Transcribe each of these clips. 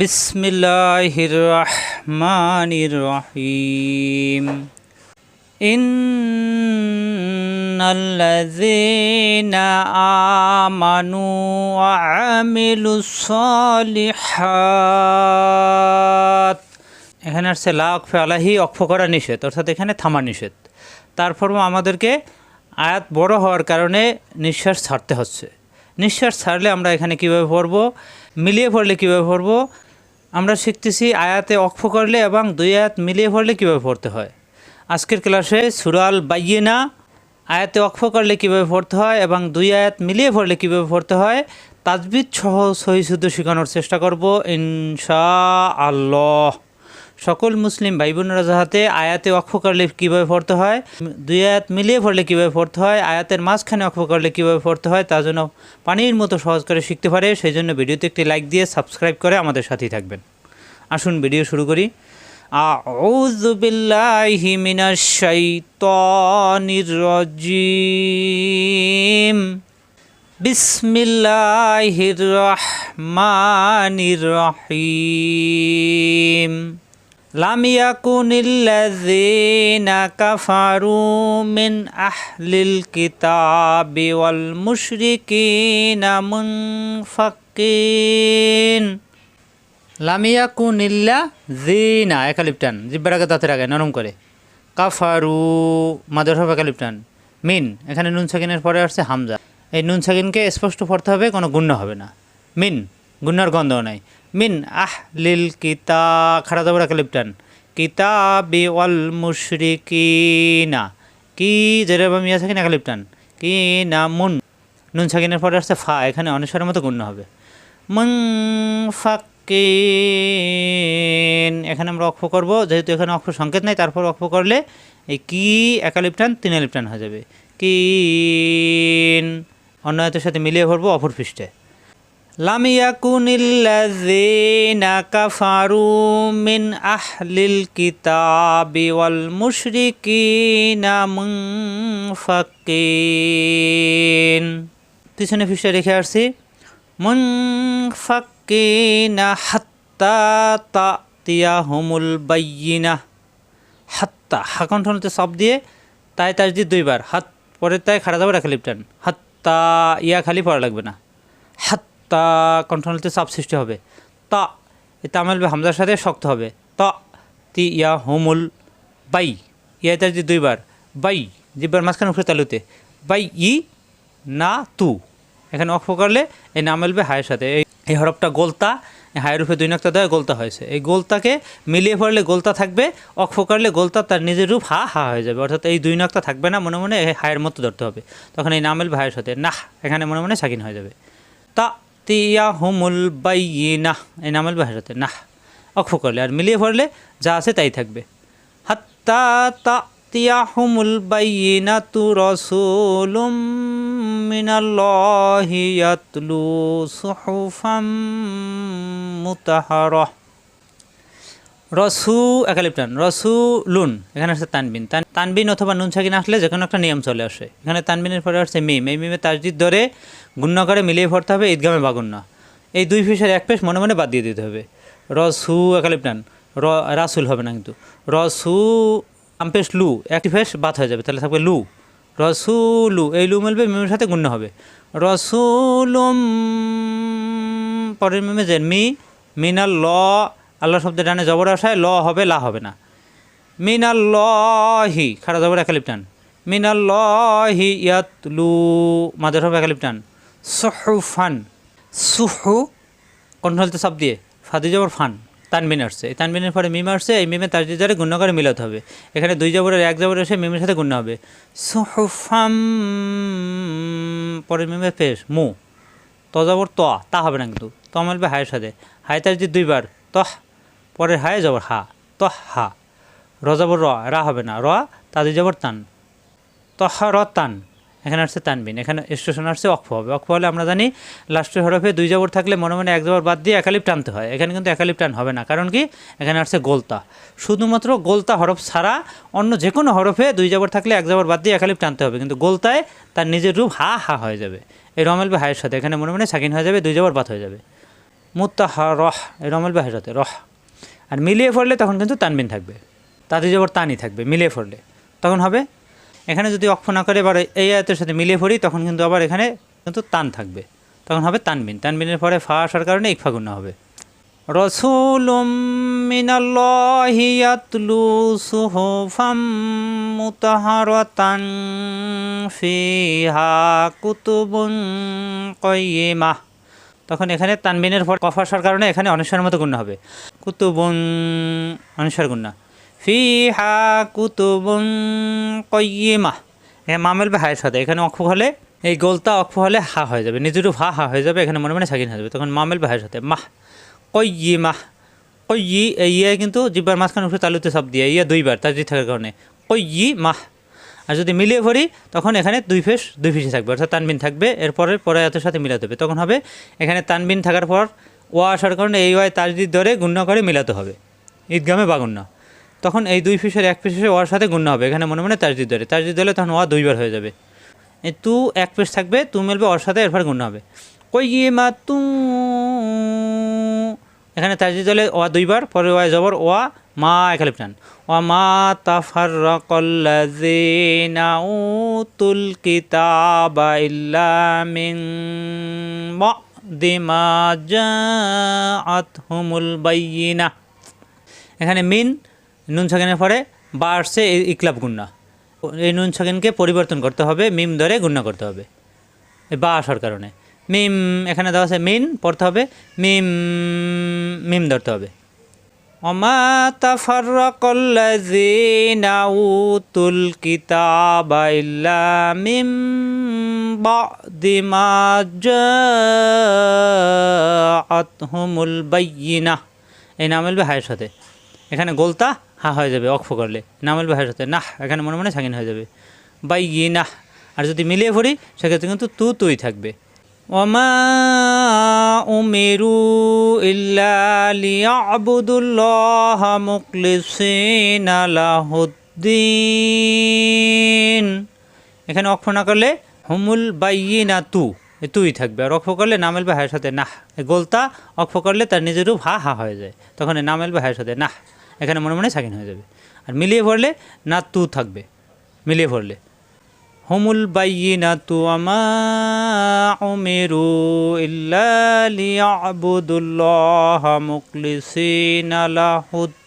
বিসমিল্লাহির রহমানির রহিম ইন্নাল্লাযীনা আমানু ওয়া আমিলুস সালিহাত এখানে আসছে লা অকফে আলাহি, অক্ষ করা নিষেধ, অর্থাৎ এখানে থামা নিষেধ। তারপরও আমাদেরকে আয়াত বড় হওয়ার কারণে নিঃশ্বাস ছাড়তে হচ্ছে। নিঃশ্বাস ছাড়লে আমরা এখানে কীভাবে পড়ব? মিলিয়ে পড়লে কীভাবে পড়ব? আমরা শিখতেছি আয়াতে অক্ষ করলে এবং দুই আয়াত মিলিয়ে পড়লে কীভাবে পড়তে হয়। আজকের ক্লাসে সুরাল বাইয়ে না আয়াতে অক্ষ করলে কীভাবে পড়তে হয় এবং দুই আয়াত মিলিয়ে পড়লে কীভাবে পড়তে হয়, তাজবিদ সহ সহিশুদ্ধ শেখানোর চেষ্টা করব ইনশা আল্লাহ সকল মুসলিম ভাই বোনেরা যাহাতে আয়াতে অক্ষ করলে কীভাবে পড়তে হয়, দুই আয়াত মিলিয়ে পড়লে কীভাবে পড়তে হয়, আয়াতের মাঝখানে অক্ষ করলে কীভাবে পড়তে হয় তার জন্য পানির মতো সহজ করে শিখতে পারে সেই জন্য ভিডিওতে একটি লাইক দিয়ে সাবস্ক্রাইব করে আমাদের সাথেই থাকবেন। আসুন ভিডিও শুরু করি। বিসমিল্লাহির রহমানির রহিম। লাম ইয়াকুনিল্লাযীনা কাফারু মিন আহলিল কিতাবি ওয়াল মুশরিকিনা মুনফাকিন লামিয়া কুনিল্লা জিনা একালিপটান। জিব্বারাকে দাঁতের আগে, নরম করে। কাফারু মাদার হবে একালিপটান। মিন, এখানে নুন সাকিনের পরে আসছে হামজা। এই নুন সাকিনকে স্পষ্ট পড়তে হবে, কোনো গুণ্য হবে না। মিন গুণ্যার গন্ধও নাই মিন আহ লিল কিতা খারা খাড়া দাবর একালিপটান কিতাবি ওয়াল মুশরিকিনা কি যেরকম মিয়া সাকিন একালিপটান কি না মুন নুন সাকিনের পরে আসছে ফা এখানে অনেশ্বরের মতো গুণ্য হবে মুন ফাকিন এখানে আমরা অক্ষ করব যেহেতু এখানে অক্ষ সংকেত নাই তারপর অক্ষ করলে এই কি একালিপটান তিন লিপটান হয়ে যাবে কিন অন্য সাথে মিলিয়ে ভরবো অপর পৃষ্ঠে লাম ইয়াকুনিল্লাযীনা কাফারু মিন আহলিল কিতাবি ওয়াল মুশরিকিনা মুনফাকিন পিছনে পৃষ্ঠে রেখে আসছি। মুনফাকিনা হাত্তা তাতিয়াহুমুল বাইয়িনা হাত্তা হাকণ্ঠনতে সব দিয়ে, তাই তার দিয়ে দুইবার। হাত পরের তাই খাড়া যাবে রাখা লিপটান হাত্তা ইয়া খালি পড়া লাগবে না। হাত্তা কণ্ঠনতে চাপ সৃষ্টি হবে। তা তামেল হামজার সাথে শক্ত হবে। ত, তি, ইয়া, হোমুল, বাই। ইয়া তার দিয়ে দুইবার, বাই, জিব্বার মাঝখানে উপরে তালুতে। বাই, ই, না, তু। এখানে অক্ষ করলে এই নাম মেলবে হায়ের সাথে। এই এই হরফটা গোলতা হায়ের উপরে দুই নক্তা দেওয়া গোলতা হয়েছে। এই গোলতাকে মিলিয়ে পড়লে গোলতা থাকবে, অক্ষ করলে গোলতা তার নিজের রূপ হা হা হয়ে যাবে। অর্থাৎ এই দুই নক্তা থাকবে না, মনে মনে হায়ের মতো ধরতে হবে। তখন এই নাম মেলবে হায়ের সাথে। নাহ, এখানে মনে মনে সাকিন হয়ে যাবে। তা তিয়া হুমুল বাইয়িনা। এই নাম মেলবে হায়ের নাহ। অক্ষ করলে আর মিলিয়ে পড়লে যা আছে তাই থাকবে। হাত্তা তা তাতিয়াহুমুল বাইয়িনাতু রাসূলুম মিনাল্লাহি ইয়াতলু সুহুফাম মুতাহারাহ রসু একালিপটান রসুলুন। এখানে আসছে তানবিন। তান- তানবিন অথবা নুন সাকিন আসলে যে কোনো একটা নিয়ম চলে আসে। এখানে তানবিনের পরে আসছে মিম। এই মিমে তাজদিদ ধরে গুণ্য করে মিলিয়ে ভরতে হবে, ঈদগামে বাগুন্না। এই দুই পেশের এক পেশ মনে মনে বাদ দিয়ে দিতে হবে। রসু একালিপটান র, রাসুল হবে না কিন্তু। রসু আমপেশ লু, একটি ফেস বাদ হয়ে যাবে, তাহলে থাকবে লু। রসুলু এই লু মিলবে, মিমের সাথে গুণ্য হবে। রসুলুম পরের মিমে যে মি মিনাল ল আল্লাহ শব্দের ডানে জবর আসায়, ল হবে, লা হবে না। মিনাল্লহি খারা জবর একালিপটান মিনাল্লহি ইয়াতলু মাদের হবে একালিপটান সুহুফান। সুহু কণ্ঠলতে সব দিয়ে। ফাদি জবর ফান, তানবিন আসছে। এই তানবিনের পরে মিম আসছে, এই মিমে তার যারে গুণ্য করে মিলাতে হবে। এখানে দুই জবরের, এক জবর এসে মিমের সাথে গুণ্য হবে। সুহুফাম পরে মিমে পেশ, মু। তজাবর ত, তা হবে না কিন্তু। ত মিলবে হায়ের সাথে। হায় তার যে দুইবার, তহ। পরের হায় জবর হা, তহ হা। র জবর র, রা হবে না। র তাদের জবর তান। তহ র তান। এখানে আসছে তানবিন, এখানে স্টেশন আসছে অক্ষ হবে। অক্ষ হলে আমরা জানি লাস্টের হরফে দুই জবর থাকলে মনে মনে এক জবর বাদ দিয়ে একালিপ টানতে হয়। এখানে কিন্তু একালিপ টান হবে না, কারণ কি? এখানে আসছে গোলতা। শুধুমাত্র গোলতা হরফ ছাড়া অন্য যে কোনো হরফে দুই জবর থাকলে এক জবর বাদ দিয়ে একালিপ টানতে হবে। কিন্তু গোলতায় তার নিজের রূপ হা হা হয়ে যাবে। এই রমেল বা হায়ের সাথে। এখানে মনে মনে সাকিন হয়ে যাবে, দুই জবর বাদ হয়ে যাবে। মুত্তা হা রহ এই রমেল বা হায়ের সাথে, রহ। আর মিলিয়ে পড়লে তখন কিন্তু তানবিন থাকবে। তাদের জবর তানি থাকবে, মিলিয়ে পড়লে। তখন হবে এখানে যদি অক্ষ না করে এবার এই আয়তের সাথে মিলিয়ে পড়ি, তখন কিন্তু আবার এখানে কিন্তু তান থাকবে। তখন হবে তানবিন। তানবিনের পরে ফা আসার কারণে ইকফা গুণা হবে। রসুলুম কুতুবুন তখন এখানে তানবিনের পর কফ আসার কারণে এখানে অনেশ্বরের মতো গুণ্য হবে। কুতুবুন অনেশ্বর গুণ্য ফিহা কুতুবুন কয়িমা এখানে মামেল বা হায়ের সাথে। এখানে অক্ষ হলে এই গোলতা অক্ষ হলে হা হয়ে যাবে। নিজেরও হা হা হয়ে যাবে। এখানে মনে মনে সাকিন হয়ে যাবে। তখন মামেল বা হায়ের সাথে। মাহ কয়ি এই ইয়ে কিন্তু জিব্বার মাঝখানে উঠে তালুতে সব দিয়ে। ইয়ে দুইবার তার থাকার কারণে। কয়ি মাহ আর যদি মিলিয়ে পড়ি তখন এখানে দুই ফেস, দুই ফেসে থাকবে। অর্থাৎ তানবিন থাকবে। এরপরে পরে এতের সাথে মিলাতে হবে। তখন হবে, এখানে তানবিন থাকার পর ও আসার কারণে এই ওয়াই তাজদিদ ধরে গুণ্য করে মিলাতে হবে। ঈদগামে বা গুণ্য তখন এই দুই ফিসের এক ফিসে ওয়ার সাথে গুণ্য হবে। এখানে মনে মনে তাজদিদ ধরে। তাজদিদ ধরে তখন ওয়া দুইবার হয়ে যাবে। তু এক পেশ থাকবে, তু মেলবে, ওর সাথে এরপর গুণ্য হবে। কই গিয়ে মা, তু? এখানে তাজদিদ হলে ওয়া দুইবার, পরে ওয়া জবর ওয়া মা একালিপ টান ওয়া মা তাফাররাকাল্লাযীনা উতুল কিতাবা ইল্লা মা জাআতহুমুল বায়্যিনাহ এখানে মিন নুন ছাগিনের পরে বা আসছে ইকলাব গুন্না। এই নুন ছাগিনকে পরিবর্তন করতে হবে, মিম ধরে গুন্না করতে হবে। এই বা আসার কারণে। মিম এখানে দেওয়া আছে মিন, পড়তে হবে। মিম মিম ধরতে হবে। অমা তাফাররাকাল্লাযীনা উতুল কিতাবা ইল্লা মিম এই নাম মিলবে হায়ের সাথে। এখানে গোলতা হা হয়ে যাবে অক্ষ করলে। নাম মিলবে হায়ের সাথে নাহ, এখানে মনে মনে সাকিন হয়ে যাবে। বাইয়িনাহ আর যদি মিলিয়ে পড়ি, সেক্ষেত্রে কিন্তু তু তুই থাকবে। ওমা উমেরু এখানে অক্ষ না করলে হুমুল বাইয়িনা তু এ তুই থাকবে। আর অক্ষ করলে নামেল বা হায়ের সাথে নাহ গোলতা অক্ষ করলে তার নিজের রূপ হা হা হয়ে যায়। তখন নামেল বা হায়ের সাথে নাহ। এখানে মনে মনে সাকিন হয়ে যাবে আর মিলিয়ে পড়লে না তু থাকবে মিলিয়ে পড়লে হুমুল বাইয়িনা তু আমা উমিরু ইল্লা লিয়াবুদুল্লাহ মুখলিসিনা লাহুদ্দিন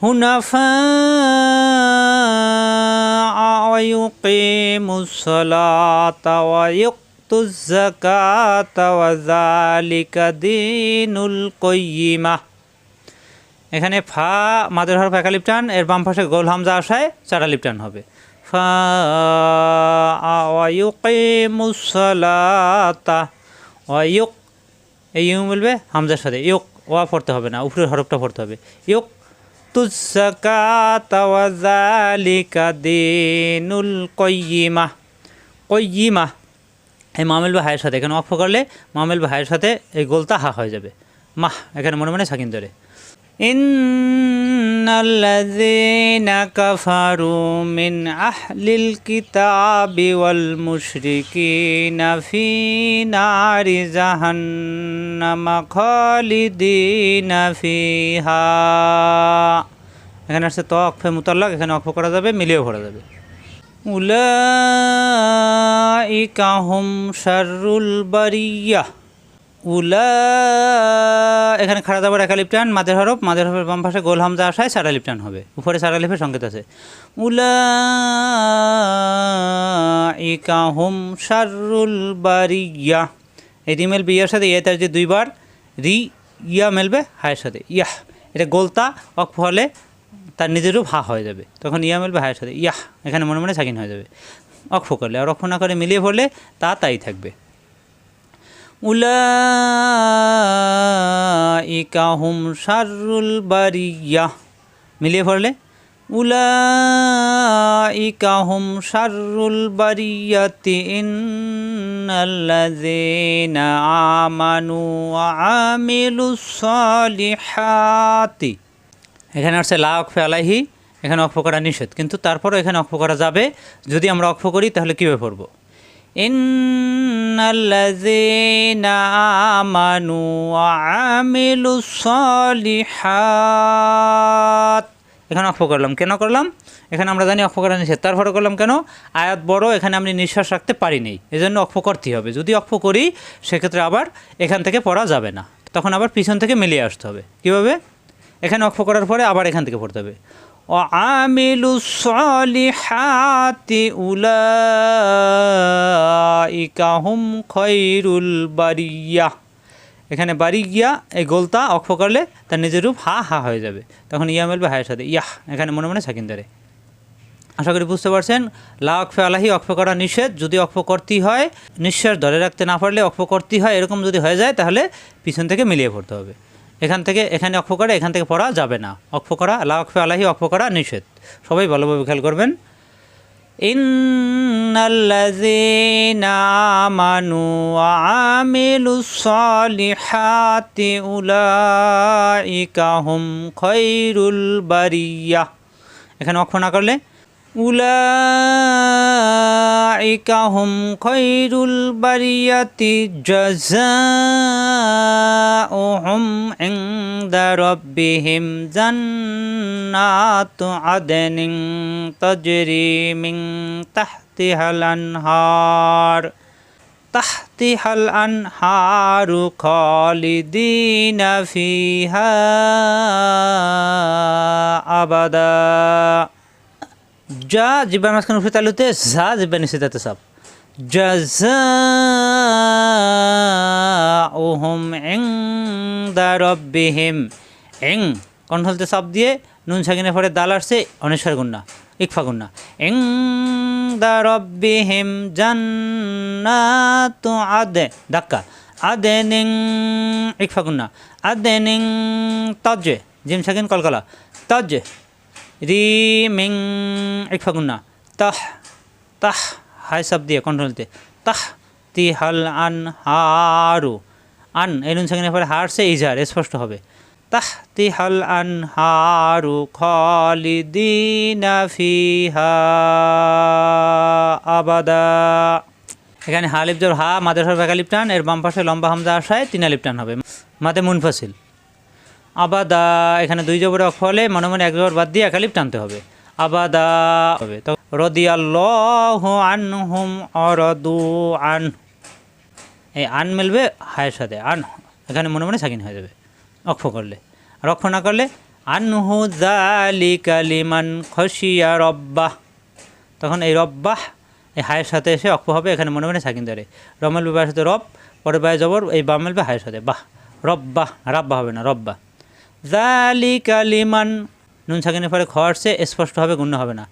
حنفاء ويقيموا الصلاة ويؤتوا কইমা এখানে ফা, মাদের হরফ একালিপটান এর বাম পাশে গোল হামজা আসায় চারালিপটান হবে। ফা এই ইউ বলবে হামজার সাথে। ইয়ক ওয়া পড়তে হবে না, উপরের হরফটা পড়তে হবে। ইয়ক তুসাকা দিনুল কইমা কইমা এই মামেল বা হায়ের সাথে এখানে অক্ষ করলে মামেল বা হায়ের সাথে এই গোলতা হা হয়ে যাবে মাহ এখানে মনে মনে সাকিন ধরে إن الذين كفروا من أهل الكتاب والمشركين في نار جهنم خالدين فيها এখানে আসছে তো অক্ষে মুতাল্লাক এখানে অক্ষ করা যাবে মিলিয়েও করা যাবে হুম শারুল বারিয়া। উলা এখানে খাড়া দাবার একা লিপটান মাদের হরফ মাদের হরফের বাম পাশে গোল হামজা আসায় সারা লিপটান হবে। উপরে সারা লিপের সংকেত আছে। উলা ইকা হুম বারিয়া। এই রিমেল বিয়ার সাথে ইয়ে তার যে দুইবার, রি, ইয়া মেলবে হায়ের সাথে। ইয়াহ, এটা গোলতা অক্ষ হলে তার নিজের রূপ হা হয়ে যাবে। তখন ইয়া মেলবে হায়ের সাথে, ইয়াহ, এখানে মনে মনে সাকিন হয়ে যাবে। অক্ষ করলে, আর অক্ষ না করে মিলিয়ে পড়লে তা তাই থাকবে। উলাইকা হুম শারুল বারিয়া। মিলিয়ে পড়লে হুম শারুল বারিয়াতি ইন্নাল্লাযীনা আমানু ওয়া আমিলুস সালিহাতি। এখানে আসছে লা অক্ফে আলাইহি, এখানে অক্ষ করা নিষেধ। কিন্তু তারপরও এখানে অক্ষ করা যাবে। যদি আমরা অক্ষ করি, তাহলে কীভাবে পড়ব? আমানু ওয়া আমিলুস সলিহাত। এখানে অক্ষ করলাম। কেন করলাম? এখানে আমরা জানি অক্ষ করা নিষেধ। তারপরে করলাম কেন? আয়াত বড়, এখানে আমি নিঃশ্বাস রাখতে পারি নেই। এজন্য অক্ষ করতেই হবে। যদি অক্ষ করি, সেক্ষেত্রে আবার এখান থেকে পড়া যাবে না। তখন আবার পিছন থেকে মিলিয়ে আসতে হবে। কীভাবে? এখানে অক্ষ করার পরে আবার এখান থেকে পড়তে হবে। আমিলু সলিহাতি উলাইকা হুম খৈরুল বারিয়া। এখানে বাড়ি গিয়া এই গোলতা অক্ষ করলে তার নিজের রূপ হা হা হয়ে যাবে। তখন ইয়া মেলবে হায়ের সাথে, ইয়াহ, এখানে মনে মনে সাকিন ধরে। আশা করি বুঝতে পারছেন, লা অক্ফে আলাহি অক্ষ করা নিষেধ। যদি অক্ফ করতেই হয়, নিঃশ্বাস ধরে রাখতে না পারলে অক্ফ করতেই হয়, এরকম যদি হয়ে যায়, তাহলে পিছন থেকে মিলিয়ে পড়তে হবে। এখান থেকে, এখানে অক্ষ করে, এখান থেকে পড়া যাবে না। অক্ষ করা, লা অক্ষ আলাহি অক্ফ করা নিষেধ। সবাই ভালোভাবে খেয়াল করবেন। ওয়া আমিলুস সলিহাতি উলাইকা হুম খৈরুল বারিয়া। এখানে অক্ষ না করলে أولئك هم خير البرية جزاؤهم عند ربهم جنات عدن تجري من تحتها الأنهار تحتها الأنهار خالدين فيها أبداً যা জিব্বার মাঝখানে উঠে তালুতে, যা জিব্বার নিচে তাতে সব। জাযাউহুম ইনদা রাব্বিহিম। ইং কণ্ঠলতে সব দিয়ে নুন সাকিনে পরে দাল আসছে, অনেশ্বর গুন্না ইকফা গুন্না ইং দা রব্বিহিম জান্নাতু আদে, ধাক্কা। আদেনিং, ইকফা গুন্না আদেনিং তজে জিম সাকিন কলকলা। তজ রি মিং ইকফা গুন্না তাহ তাহ, হাই সব দিয়ে কন্ট্রোলতে তাহ তি হাল আন হারু। আন, এই নুন সাকিনের পরে হারছে ইজার স্পষ্ট হবে। তাহ তি হাল আন হারু খালিদিনা ফিহা আবাদা। এখানে হা লিপ জোর হা মাদের হর ভেকা টান এর বাম পাশে লম্বা হামজা আসায় তিনা লিপ টান হবে। মাদে মুনফাসিল। আবাদা, এখানে দুই জবর অক্ষ হলে মনে মনে এক জবর বাদ দিয়ে একালিপ টানতে হবে। আবাদা হবে। তো রদিয়াল্লাহু আনহুম অরদু আন, এই আন মিলবে হায়ের সাথে। আন, এখানে মনে মনে সাকিন হয়ে যাবে অক্ষ করলে। আর অক্ষ না করলে আনহু জালিকা লিমান খসিয়া রব্বাহ। তখন এই রব্বাহ, এই হায়ের সাথে এসে অক্ষ হবে, এখানে মনে মনে সাকিন ধরে। রমেল বিবাহের সাথে রব পরে বায় জবর এই বাম মেলবে হায়ের সাথে। বাহ, রব্বাহ রাব্বা হবে না রব্বা জালিকা লিমান নুন সাকিনের পরে খ আসছে স্পষ্ট হবে গুণ্য হবে না।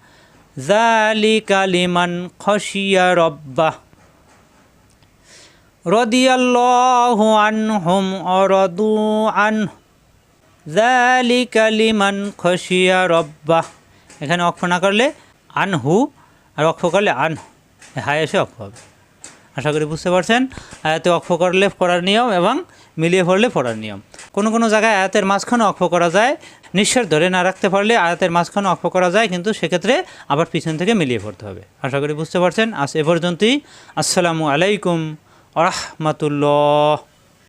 জালিকা লিমান খসিয়া রব্বাহ রদিয়াল্লাহু আনহুম অরদু আন জালিকা খসিয়া রব্বাহ এখানে অক্ষ না করলে আনহু, আর অক্ষ করলে আন। হায় এসে অক্ষ হবে। আশা করি বুঝতে পারছেন। আয়াতে অক্ষ করলে পড়ার নিয়ম এবং মিলিয়ে পড়লে পড়ার নিয়ম। কোনো কোনো জায়গায় আয়াতের মাঝখানে অক্ষ করা যায় নিঃশ্বাস ধরে না রাখতে পারলে আয়াতের মাঝখানে অক্ষ করা যায়, কিন্তু সেক্ষেত্রে আবার পিছন থেকে মিলিয়ে পড়তে হবে। আশা করি বুঝতে পারছেন। আজ এ পর্যন্তই। আসসালামু আলাইকুম আরহামাতুল্লাহ